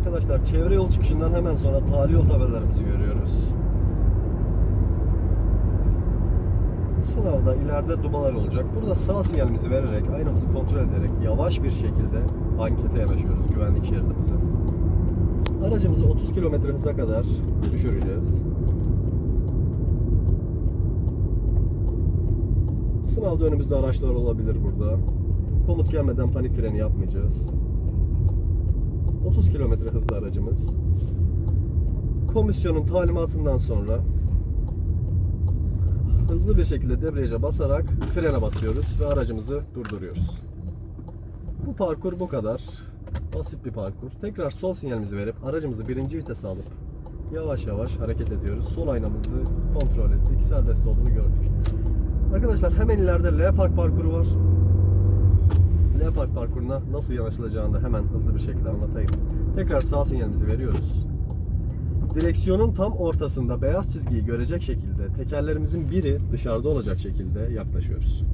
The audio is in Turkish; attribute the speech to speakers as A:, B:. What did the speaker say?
A: Arkadaşlar çevre yol çıkışından hemen sonra tali yol tabelalarımızı görüyoruz. Sınavda ileride dubalar olacak. Burada sağ sinyalimizi vererek, aynamızı kontrol ederek yavaş bir şekilde ankete yanaşıyoruz güvenlik şeridimize. Aracımızı 30 km hıza kadar düşüreceğiz. Sınavda önümüzde araçlar olabilir burada. Komut gelmeden panik freni yapmayacağız. 30 km hızlı aracımız. Komisyonun talimatından sonra hızlı bir şekilde debriyaja basarak frene basıyoruz ve aracımızı durduruyoruz. Bu parkur bu kadar. Basit bir parkur. Tekrar sol sinyalimizi verip aracımızı birinci vitese alıp yavaş yavaş hareket ediyoruz. Sol aynamızı kontrol ettik. Serbest olduğunu gördük. Arkadaşlar hemen ileride L Park parkuru var. Park parkuruna nasıl yanaşılacağını hemen hızlı bir şekilde anlatayım. Tekrar sağ sinyalimizi veriyoruz. Direksiyonun tam ortasında beyaz çizgiyi görecek şekilde tekerlerimizin biri dışarıda olacak şekilde yaklaşıyoruz.